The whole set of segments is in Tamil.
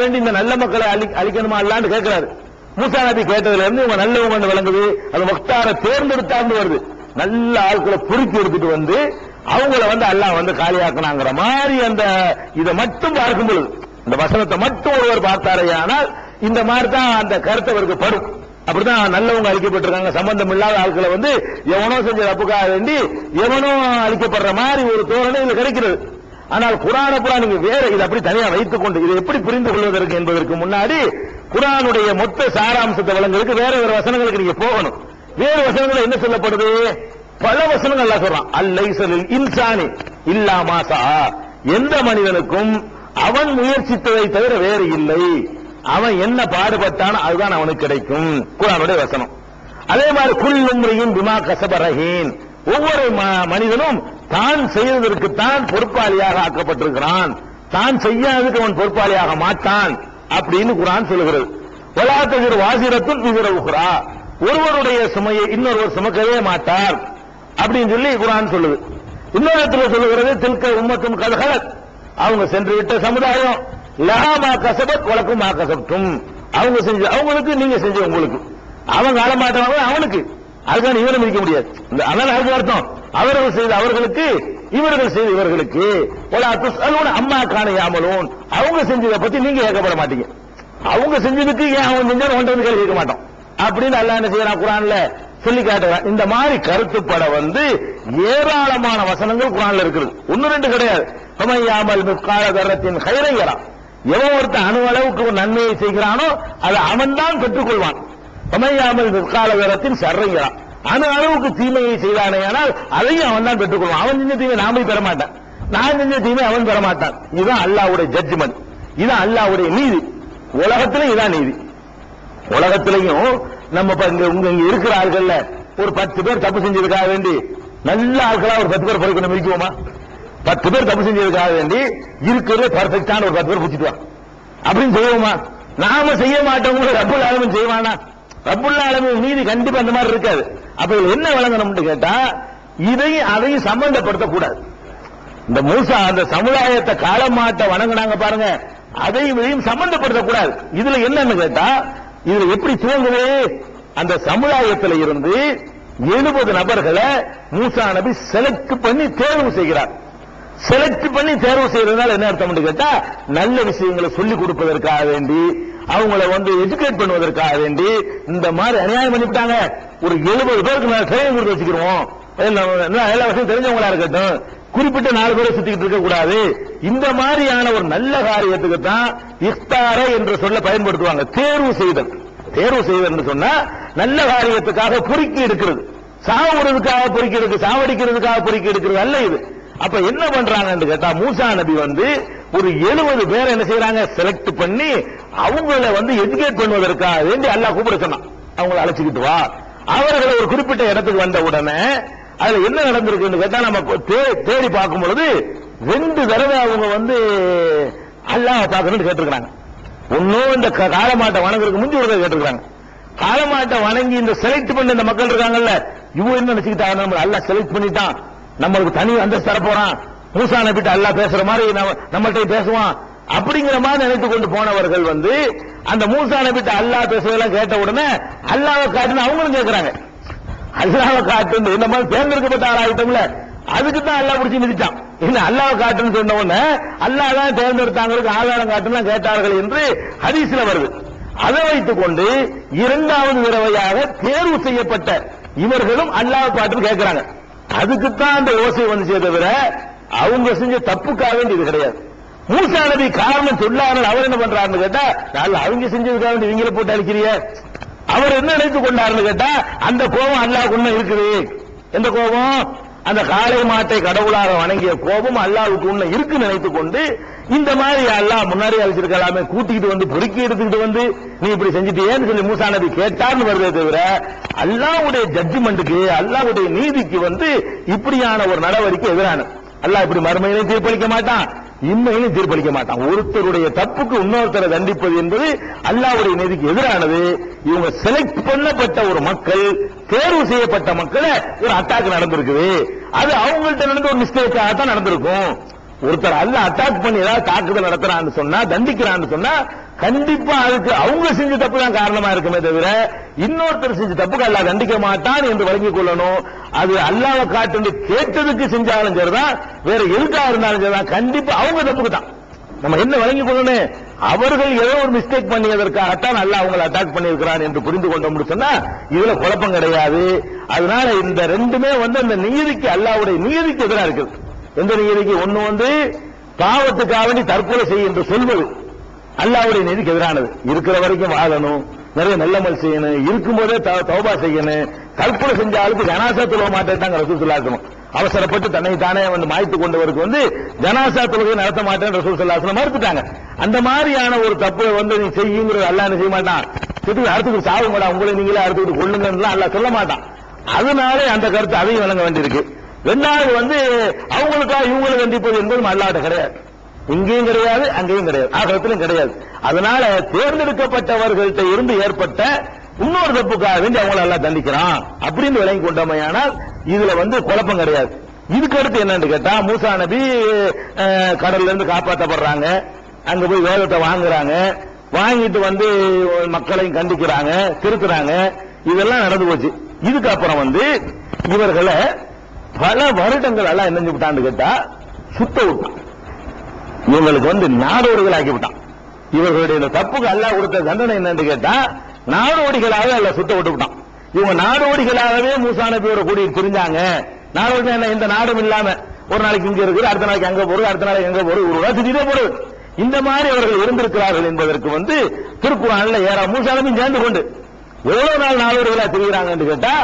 வேண்டி இந்த நல்ல மக்களை அழி அழிக்கணுமா அல்லான்னு கேட்கிறாரு. மூசா நபி கேட்டதுல இருந்து இவங்க நல்லவங்க விளங்குது. அது முக்தார தேர்ந்தெடுத்தாண்டு வருது. நல்ல ஆட்களை பொறுக்கி எடுத்துட்டு வந்து அவங்கள வந்து அல்லாஹ் வந்து காலியாக்குனாங்கிற மாதிரி அந்த இதை மட்டும் பார்க்கும் பொழுது இந்த வசனத்தை மட்டும் ஒருவர் பார்த்தாரையானால் இந்த மாதிரி தான் அந்த கருத்து அவருக்கு படும். அப்படிதான் நல்லவங்க அழிக்கப்பட்டிருக்காங்க. சம்பந்தம் இல்லாத ஆட்களை வந்து எவனோ செஞ்ச தப்புக்காக வேண்டி எவனோ அழிக்கப்படுற மாதிரி ஒரு தோரணை இதுல கிடைக்கிறது. ஆனால் குரான புறா நீங்க வேற இதை அப்படி தனியா வைத்துக் கொண்டு இதை எப்படி புரிந்து கொள்வதற்கு என்பதற்கு முன்னாடி குரானுடைய மொத்த சாராம்சத்தை வளங்களுக்கு வேற வேற வசனங்களுக்கு நீங்க போகணும். வேறு வசனங்கள் என்ன சொல்லப்படுது? பல வசனங்கள் எல்லாம் சொல்றான். அல்லைசலில் இன்சானி இல்லா மாசா எந்த மனிதனுக்கும் அவன் முயற்சித்ததை தவிர வேறு இல்லை. அவன் என்ன பாடுபட்டான் அதுதான் அவனுக்கு கிடைக்கும். குரானுடைய வசனம். அதே மாதிரி குல்லும்ரியும் பிமா கசபரஹீன் ஒவ்வொரு மனிதனும் தான் செய்ததற்கு தான் பொறுப்பாளியாக ஆக்கப்பட்டிருக்கிறான். தான் செய்யாததுக்கு அவன் பொறுப்பாளியாக மாட்டான் அப்படின்னு குரான் சொல்லுகிறது. வலாத்தகிர் வாசிரத்தும் விதிர உகுரா. ஒருவருடைய சுமையை இன்னொருவர் சுமக்கவே மாட்டார் அப்படின்னு சொல்லி குரான் சொல்லுது. இன்னொரு இடத்துல சொல்லுகிறது தில்க உம்மத்தும் கதகலத் அவங்க சென்று விட்ட சமுதாயம் லஹாமா கசபத் வழக்கும் மா கசப்டும் அவங்க செஞ்ச அவங்களுக்கு நீங்க செஞ்ச உங்களுக்கு. அவங்க ஆளமாட்டவங்க அவனுக்கு. அதுக்கான இவரும் இருக்க முடியாது. இந்த அதனால அதுக்கு அர்த்தம். அவர்கள் செய்த அவர்களுக்கு இவர்கள் செய்த இவர்களுக்கு ஒலா துஸ்அலூன அம்மா காண அவங்க செஞ்சதை பத்தி நீங்க கேட்கப்பட மாட்டீங்க. அவங்க செஞ்சதுக்கு ஏன் அவன் செஞ்சாலும் ஒன்றை வந்து கேள்வி கேட்க மாட்டோம். அப்படின்னு அல்ல என்ன செய்யறான் குரான்ல? சொல்லி காட்டுறான். இந்த மாதிரி கருத்துப்பட வந்து ஏராளமான வசனங்கள் குரான்ல இருக்குது. ஒன்னு ரெண்டு கிடையாது. சமையாமல் முக்கால தரத்தின் கைரையரா. எவன் ஒருத்தன் அணு அளவுக்கு நன்மையை செய்கிறானோ அதை அவன்தான் பெற்றுக்கொள்வான். அமையாமல் முக்கால தரத்தின் சர்றையரா அணு அளவுக்கு தீமையை செய்தானேயானால் அதையும் அவன் தான் பெற்றுக்கொள்வான். அவன் செஞ்ச தீமை நாமே பெறமாட்டான். நான் செஞ்ச தீமை அவன் பெறமாட்டான். இதுதான் அல்லாஹ்வுடைய ஜட்ஜ்மெண்ட் இதுதான் அல்லாவுடைய நீதி. உலகத்திலும் இதான் நீதி. உலகத்திலையும் நம்ம இங்க உங்க இங்க இருக்கிற ஆள்கள்ல ஒரு பத்து பேர் தப்பு செஞ்சதுக்காக வேண்டி நல்ல ஆட்களா ஒரு பத்து பேர் பொறுக்கணும் இருக்குவோமா பத்து பேர் தப்பு செஞ்சதுக்காக வேண்டி இருக்கிறது பர்ஃபெக்டான ஒரு பத்து பேர் பிடிச்சிட்டு அப்படின்னு செய்வோமா நாம செய்ய மாட்டோம் ரப்பல் ஆலமின் செய்வானா? ரப்புல்லா ஆலமின் நீதி கண்டிப்பா அந்த மாதிரி இருக்காது. அப்ப என்ன வழங்கணும்னு கேட்டா இதையும் அதையும் சம்பந்தப்படுத்தக்கூடாது. இந்த மூசா அந்த சமுதாயத்தை காலமாட்ட வணங்குனாங்க பாருங்க. அதையும் இதையும் சம்பந்தப்படுத்தக்கூடாது. இதுல என்னன்னு கேட்டா இதுல எப்படி துவங்குது அந்த சமுதாயத்தில் இருந்து எழுபது நபர்களை மூசா நபி செலக்ட் பண்ணி தேர்வு செய்கிறார். செலக்ட் பண்ணி தேர்வு செய்யறதுனால என்ன அர்த்தம் கேட்டா நல்ல விஷயங்களை சொல்லிக் கொடுப்பதற்காக வேண்டி அவங்கள வந்து எஜுகேட் பண்ணுவதற்காக வேண்டி இந்த மாதிரி அநியாயம் பண்ணிவிட்டாங்க. ஒரு எழுபது பேருக்கு மேல ட்ரைனிங் கொடுத்து வச்சுக்கிறோம் எல்லா வசதியும் தெரிஞ்சவங்களா இருக்கட்டும். குறிப்பிட்ட நாலு பேரை சுத்திக்கிட்டு இருக்க கூடாது. இந்த மாதிரியான ஒரு நல்ல காரியத்துக்கு தான் இஃப்தார என்று சொல்ல பயன்படுத்துவாங்க. தேர்வு செய்தல். தேர்வு செய்தல் என்று சொன்னா நல்ல காரியத்துக்காக பொறுக்கி எடுக்கிறது. சாவுறதுக்காக பொறுக்கி எடுக்கு சாவடிக்கிறதுக்காக பொறுக்கி எடுக்கிறது அல்ல இது. அப்ப என்ன பண்றாங்கன்னு கேட்டா மூசா நபி வந்து ஒரு எழுபது பேரை என்ன செய்யறாங்க? செலக்ட் பண்ணி அவங்கள வந்து எஜுகேட் பண்ணுவதற்காக வேண்டி அல்லாஹ் கூப்பிட சொன்னான். அவங்கள அழைச்சிக்கிட்டு வா. அவர்களை ஒரு குறிப்பிட்ட இடத்துக்கு வந்த உடனே அதுல என்ன நடந்திருக்குன்னு கேட்டா நம்ம தேடி பார்க்கும் பொழுது ரெண்டு தடவை அவங்க வந்து அல்லாஹ் பார்க்கணும்னு கேட்டிருக்கிறாங்க. ஒன்னும் இந்த க- வணங்குறதுக்கு முந்தி ஒரு தடவை கேட்டிருக்காங்க வணங்கி இந்த செலக்ட் பண்ண இந்த மக்கள் இருக்காங்கல்ல இவங்க என்ன நினைச்சுக்கிட்டாங்க நம்ம அல்லாஹ் செலக்ட் பண்ணிட்டான். நம்மளுக்கு தனி அந்தஸ்து தர போறான் மூசா நபிட்ட அல்லாஹ் பேசுற மாதிரி நம்ம- நம்மள்ட்ட பேசுவான். அப்படிங்கிற மாதிரி நினைத்து கொண்டு போனவர்கள் வந்து அந்த மூசா நபிட்ட அல்லாஹ் பேசுறதெல்லாம் கேட்ட உடனே அல்லாவை காட்டுன்னு அவங்களும் கேட்கறாங்க அல்லாவை காட்டுன்னு இந்த மாதிரி தேர்ந்தெடுக்கப்பட்ட ஆளாயிட்டோம்ல அதுக்கு தான் அல்லாஹ் பிடிச்சி நிதிச்சான் என்ன அல்லாஹ் காட்டுன்னு சொன்ன உடனே அல்லாஹ் தான் தேர்ந்தெடுத்தாங்களுக்கு ஆதாரம் காட்டுன்னு கேட்டார்கள் என்று ஹதீஸ்ல வருது. அதை வைத்துக் கொண்டு இரண்டாவது தடவையாக தேர்வு செய்யப்பட்ட இவர்களும் அல்லாஹ் பாட்டுன்னு கேட்கிறாங்க அதுக்குத்தான் அந்த ஓசை வந்துச்சே தவிர அவங்க செஞ்ச தப்புக்காக வேண்டி இது கிடையாது. மூசா நபி காரணம் சொல்லாமல் அவர் என்ன பண்றாருன்னு கேட்டா நான் அவங்க செஞ்சதுக்காக வேண்டி இவங்கள போட்டு அழிக்கிறிய அவர் என்ன நினைத்து கொண்டாருன்னு கேட்டா அந்த கோபம் அல்லாஹ் உண்மை இருக்குது. எந்த கோபம்? அந்த காளை மாட்டை கடவுளாக வணங்கிய கோபம் அல்லாவுக்கு உண்மை இருக்கு நினைத்துக் கொண்டு இந்த மாதிரி அல்லாஹ் முன்னாடி அழைச்சிருக்கலாமே கூட்டிக்கிட்டு வந்து பொறுக்கி எடுத்துக்கிட்டு வந்து நீ இப்படி செஞ்சுட்டேன்னு சொல்லி மூசா நபி கேட்டார்னு வருதே தவிர அல்லாஹ்வுடைய ஜட்ஜ்மெண்ட்டுக்கு அல்லாஹ்வுடைய நீதிக்கு வந்து இப்படியான ஒரு நடவடிக்கை எதிரான அல்ல இப்படி மறுமையிலும் தீர்ப்பளிக்க மாட்டான் இம்மையிலும் தீர்ப்பளிக்க மாட்டான். ஒருத்தருடைய தப்புக்கு இன்னொருத்தரை தண்டிப்பது என்பது அல்லாவுடைய நீதிக்கு எதிரானது. இவங்க செலக்ட் பண்ணப்பட்ட ஒரு மக்கள் தேர்வு செய்யப்பட்ட மக்களை ஒரு அட்டாக் நடந்திருக்குது. அது அவங்கள்ட்ட நடந்த ஒரு மிஸ்டேக்காக தான் நடந்திருக்கும். ஒருத்தர் அல்ல அட்டாக் பண்ணி ஏதாவது தாக்குதல் நடத்துறான்னு சொன்னா தண்டிக்கிறான்னு சொன்னா கண்டிப்பா அதுக்கு அவங்க செஞ்ச தப்பு தான் காரணமா இருக்குமே தவிர இன்னொருத்தர் செஞ்ச தப்புக்கு அல்ல தண்டிக்க மாட்டான் என்று வழங்கிக் கொள்ளணும். அது அல்லாஹ்வை காட்டு கேட்டதுக்கு செஞ்சாலும் சரிதான் வேற எதுக்காக இருந்தாலும் சரிதான். கண்டிப்பா அவங்க தப்புக்கு தான் நம்ம என்ன வழங்கி கொள்ளணும் அவர்கள் ஏதோ ஒரு மிஸ்டேக் பண்ணியதற்காகத்தான் அல்லா அவங்களை அட்டாக் பண்ணியிருக்கிறான் என்று புரிந்து கொண்டோம்னு சொன்னா இதுல குழப்பம் கிடையாது. அதனால இந்த ரெண்டுமே வந்து அந்த நீதிக்கு அல்லாஹ்வுடைய நீதிக்கு எதிராக இருக்குது. எந்த நீதிக்கு? ஒண்ணு வந்து பாவத்துக்காக வேண்டி தற்கொலை செய்ய என்று சொல்வது. அல்லாவுடைய நீதிக்கு எதிரானது. இருக்கிற வரைக்கும் வாழணும். நிறைய நல்லமல் செய்யணும் இருக்கும்போதே தௌபா செய்யணும். தற்கொலை செஞ்ச ஆளுக்கு ஜனாசா தொழுவ மாட்டேன் ரசூல் சொல்லாசனம் அவசரப்பட்டு தன்னை தானே வந்து மாய்த்து கொண்டவருக்கு வந்து ஜனாசா தொழுகை நடத்த மாட்டேன் ரசூல் சொல்லாசனம் மறுத்துட்டாங்க. அந்த மாதிரியான ஒரு தப்பு வந்து நீ செய்யுங்கிறது அல்ல என்ன செய்ய மாட்டான்? திட்டு அடுத்துக்கு சாவு மாட்டா உங்களை நீங்களே அடுத்துக்கிட்டு கொள்ளுங்கன்னு அல்ல சொல்ல மாட்டான். அதனாலே அந்த கருத்து அதையும் வழங்க வேண்டியிருக்கு. ரெண்டாவது வந்து அவங்களுக்காக இவங்களை கண்டிப்பது என்பதும் அல்லாட்ட கிடையாது. இங்கேயும் கிடையாது அங்கேயும் கிடையாது. ஆகத்திலும் கிடையாது. அதனால தேர்ந்தெடுக்கப்பட்டவர்கள்ட்ட இருந்து ஏற்பட்ட இன்னொரு தப்புக்காக வேண்டி அவங்கள எல்லாம் தண்டிக்கிறான் அப்படின்னு விளங்கி கொண்டமையானால் இதுல வந்து குழப்பம் கிடையாது. இதுக்கு அடுத்து என்னன்னு கேட்டா மூசா நபி கடல்ல இருந்து காப்பாற்றப்படுறாங்க அங்க போய் வேதத்தை வாங்குறாங்க. வாங்கிட்டு வந்து மக்களையும் கண்டிக்கிறாங்க திருத்துறாங்க. இதெல்லாம் நடந்து போச்சு. இதுக்கப்புறம் வந்து இவர்களை பல வருடங்கள் எல்லாம் என்ன விட்டான்னு கேட்டா சுத்த விட்டான். இவங்களுக்கு வந்து நாடோடிகள் ஆக்கிவிட்டான் இவர்களுடைய இந்த தப்புக்கு அல்லா கொடுத்த தண்டனை என்னன்னு கேட்டா நாடோடிகளாக அல்ல சுத்த விட்டு விட்டான் இவங்க நாடோடிகளாகவே மூசா நபியோட கூடி தெரிஞ்சாங்க நாடோடி என்ன? இந்த நாடும் இல்லாம. ஒரு நாளைக்கு இங்க இருக்குது அடுத்த நாளைக்கு அங்க போறது அடுத்த நாளைக்கு எங்க போறது ஒரு வாரம் சுத்திட்டே போறது இந்த மாதிரி அவர்கள் இருந்திருக்கிறார்கள் என்பதற்கு வந்து திருக்குறான்ல ஏறா மூசா நபி சேர்ந்து கொண்டு எவ்வளவு நாள் நாடோடிகளா திரிகிறாங்கன்னு கேட்டா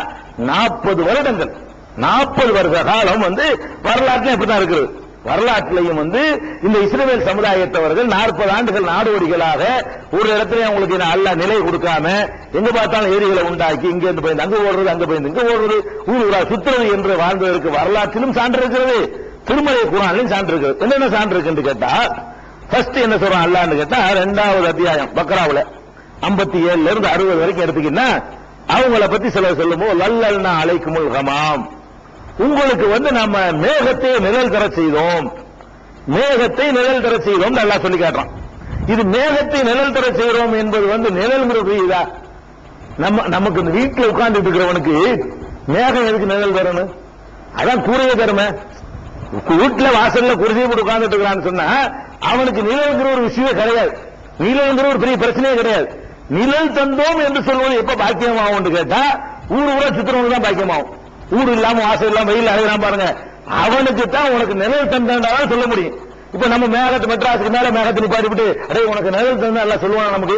நாற்பது வருடங்கள். நாற்பது வருட காலம் வந்து வரலாற்று இப்படிதான் இருக்குது வரலாற்றிலையும் வந்து இந்த இஸ்ரேல் சமுதாயத்தவர்கள் நாற்பது ஆண்டுகள் நாடோடிகளாக ஒரு இடத்துல அவங்களுக்கு நல்ல நிலை கொடுக்காம எங்க பார்த்தாலும் ஏரிகளை உண்டாக்கி இங்க இருந்து போய் அங்க ஓடுறது அங்க போயிருந்து இங்க ஓடுறது ஊர் ஊரா சுத்துறது என்று வாழ்ந்ததற்கு வரலாற்றிலும் சான்று இருக்கிறது. திருமலை குரானிலும் சான்று இருக்கிறது. என்னென்ன சான்று இருக்குன்னு கேட்டா ஃபர்ஸ்ட் என்ன சொல்றான் அல்லான்னு கேட்டா ரெண்டாவது அத்தியாயம் பக்ராவில். ஐம்பத்தி ஏழுல இருந்து அறுபது வரைக்கும் எடுத்துக்கிட்டா அவங்கள பத்தி சில சொல்லும்போது லல்லல்னா அழைக்குமுல் ஹமாம். உங்களுக்கு வந்து நம்ம மேகத்தை நிழல் தர செய்தோம். மேகத்தை நிழல் தர செய்தோம் நல்லா சொல்லி காட்டுறான். இது மேகத்தை நிழல் தர செய்கிறோம் என்பது வந்து நிழல்ங்கிறது இதா? நம்ம நமக்கு இந்த வீட்டில் உட்கார்ந்துட்டு இருக்கிறவனுக்கு மேகம் எதுக்கு நிழல் தரணும் அதான் கூரையே தருமே வீட்டுல வாசல்ல குருதியை போட்டு உட்கார்ந்துட்டு இருக்கிறான்னு சொன்னா அவனுக்கு நிழல்ங்கிற ஒரு விஷயமே கிடையாது. நிழல்ங்கிற ஒரு பெரிய பிரச்சனையே கிடையாது. நிழல் தந்தோம் என்று சொல்வது எப்ப பாக்கியமாகும் கேட்டா ஊர் ஊரா சித்திரவனுக்கு தான் பாக்கியமாகும். ஊடு இல்லாம வாசல் இல்லாம வெயில் அழகிறான் பாருங்க. அவனுக்கு தான் உனக்கு நிழல் தந்தான் சொல்ல முடியும். இப்ப நம்ம மேகத்து மெட்ராஸுக்கு மேல மேகத்தை நிப்பாட்டிவிட்டு அடே உனக்கு நிழல் தந்தா எல்லாம் சொல்லுவாங்க நமக்கு?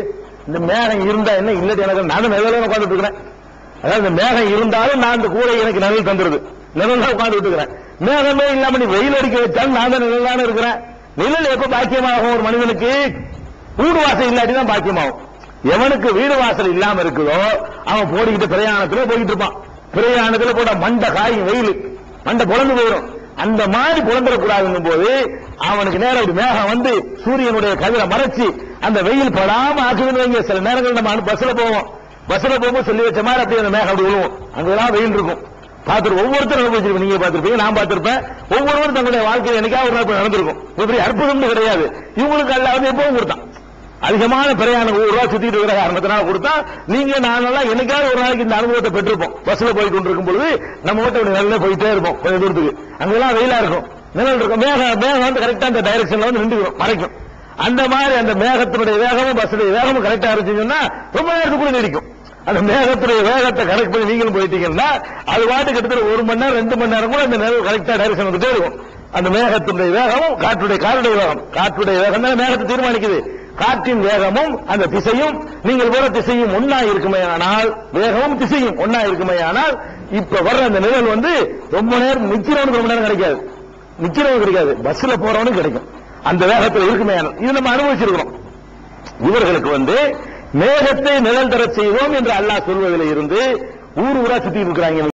இந்த மேகம் இருந்தா என்ன? இல்லட்டு எனக்கு நானும் நிழல உட்காந்துட்டு இருக்கிறேன் அதாவது இந்த மேகம் இருந்தாலும் நான் இந்த கூடை எனக்கு நிழல் தந்துருது. நிழல் தான் உட்காந்துட்டு இருக்கிறேன் மேகமே இல்லாம நீ வெயில் அடிக்க வச்சாலும் நான் தான் நிழல் தானே இருக்கிறேன். நிழல் எப்ப பாக்கியமாகும் ஒரு மனிதனுக்கு? வீடு வாசல் இல்லாட்டி தான் பாக்கியமாகும். எவனுக்கு வீடு வாசல் இல்லாம இருக்குதோ அவன் போடிக்கிட்டு பிரயாணத்துல போயிட்டு இருப்பான். பிரயாணத்துல கூட மண்டை காயும் வெயில். மண்டை புலந்து போயிடும் அந்த மாதிரி புலந்துடக்கூடாதுங்கும் போது அவனுக்கு நேரம் ஒரு மேகம் வந்து சூரியனுடைய கதிரை மறைச்சு அந்த வெயில் படாம ஆக்குதுன்னு வைங்க. சில நேரங்கள் நம்ம பஸ்ல போவோம். பஸ்ல போகும்போது சொல்லி வச்ச மாதிரி அப்படியே அந்த மேகம் அப்படி விழுவோம் அங்கெல்லாம் வெயில் இருக்கும். பார்த்துட்டு ஒவ்வொருத்தரும் அனுபவிச்சிருப்பீங்க நீங்க பார்த்திருப்பீங்க நான் பார்த்திருப்பேன். ஒவ்வொருவரும் தங்களுடைய வாழ்க்கையில் என்னைக்காவது ஒரு நாள் நடந்திருக்கும். இப்படி அற்புதம் கிடையாது. இவங்களுக்கு அல்ல எப்பவும் கொடுத்தான் அதிகமான பிரயாணம் ஒரு ரூபா சுத்திட்டு இருக்கிற காரணத்தினால கொடுத்தா நீங்க நானெல்லாம் என்னைக்காவது ஒரு நாளைக்கு இந்த அனுபவத்தை பெற்றிருப்போம். பஸ்ல போய் கொண்டிருக்கும் பொழுது நம்ம ஓட்ட இப்படி நல்லா போயிட்டே இருப்போம் கொஞ்சம் தூரத்துக்கு. அங்கெல்லாம் வெயிலா இருக்கும். நிழல் இருக்கும். மேகம் மேகம் வந்து கரெக்டா அந்த டைரக்ஷன்ல வந்து நின்றுக்கும் மறைக்கும். அந்த மாதிரி அந்த மேகத்தினுடைய வேகமும் பஸ்ஸுடைய வேகமும் கரெக்டா இருந்துச்சுன்னா ரொம்ப நேரத்துக்குள்ள நீடிக்கும். அந்த மேகத்துடைய வேகத்தை கரெக்ட் பண்ணி நீங்களும் போயிட்டீங்கன்னா அது வாட்டு கிட்டத்தட்ட ஒரு மணி நேரம் ரெண்டு மணி நேரம் கூட அந்த நிழல் கரெக்டா டைரக்ஷன் வந்துட்டே இருக்கும். அந்த மேகத்தினுடைய வேகமும் காற்றுடைய காற்றுடைய வேகம். காற்றுடைய வேகம் தான் மேகத்தை தீர்மானிக்குது. காற்றின் வேகமும் அந்த திசையும் நீங்கள் போற திசையும் ஒன்னா இருக்குமே ஆனால் வேகமும் திசையும் ஒன்னா இருக்குமே ஆனால் இப்ப வர்ற அந்த நிழல் வந்து ரொம்ப நேரம் நிக்கிறவனுக்கு ரொம்ப நேரம் கிடைக்காது. நிக்கிறவனுக்கு கிடைக்காது. பஸ்ல போறவனுக்கு கிடைக்கும். அந்த வேகத்தில் இருக்குமே ஆனால் இது நம்ம அனுபவிச்சிருக்கிறோம். இவர்களுக்கு வந்து மேகத்தை நிழல் தர செய்வோம் என்று அல்லாஹ் சொல்வதில் இருந்து ஊர் ஊரா சுத்தி இருக்கிறாங்க